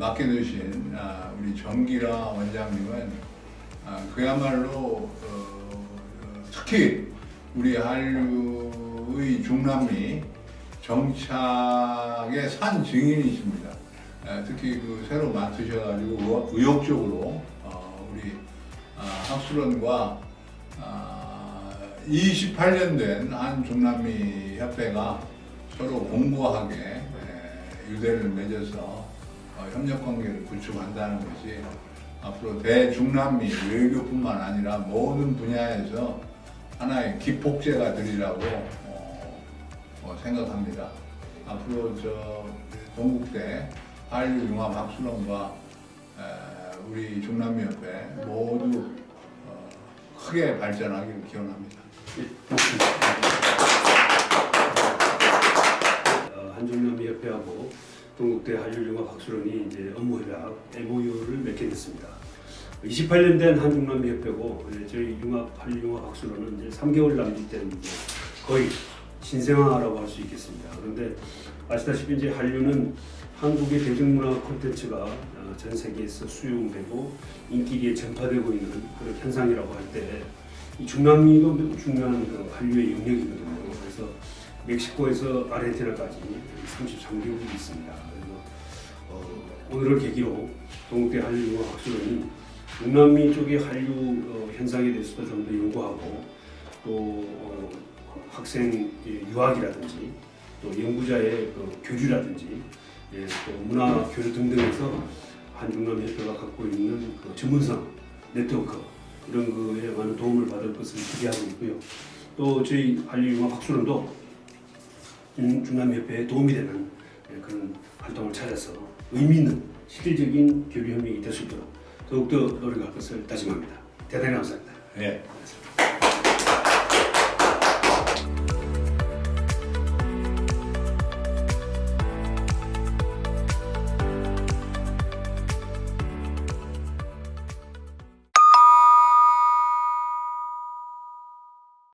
맡게 되신 아, 우리 정기라 원장님은 아, 그야말로 어, 어, 특히 우리 한류의 중남미 정착의 산 증인이십니다. 에, 특히 그 새로 맡으셔가지고 의욕적으로 어, 우리 아, 학술원과 아, 28년 된 한 중남미 협회가 서로 공고하게 에, 유대를 맺어서 어, 협력 관계를 구축한다는 것이 앞으로 대중남미 외교뿐만 아니라 모든 분야에서 하나의 기폭제가 되리라고 어, 어, 생각합니다. 앞으로 저 동국대 한류융합학술원과 에, 우리 중남미협회 모두 어, 크게 발전하기를 기원합니다. 어, 한중남미협회하고 동국대 한일융합학술원이 이제 업무협약 MOU를 맺게 됐습니다. 28년 된 한중남미협회고 저희 융합 한일융합학술원은 이제 3개월 남짓된 거의 신생아라고 할 수 있겠습니다. 그런데 아시다시피 이제 한류는 한국의 대중문화 콘텐츠가 어, 전 세계에서 수용되고 인기에 전파되고 있는 그런 현상이라고 할 때 이 중남미도 매우 중요한 그 한류의 영역이거든요. 그래서 멕시코에서 아르헨티나까지 33개국이 있습니다. 그래서 어, 오늘을 계기로 동국대 한류융합 학술원이 중남미 쪽의 한류 어, 현상에 대해서도 좀 더 연구하고 또 어, 학생 의 유학이라든지 또 연구자의 그 교류라든지 예, 또 문화 교류 등등에서 한중남 협회가 갖고 있는 그 전문성 네트워크 이런 거에 많은 도움을 받을 것을 기대하고 있고요. 또 저희 한류융합 학술원도 중- 중남협회에 도움이 되는 예, 그런 활동을 찾아서 의미 있는 실질적인 교류 협력이 될 수 있도록 더욱더 노력할 것을 다짐합니다. 대단히 감사합니다. 예.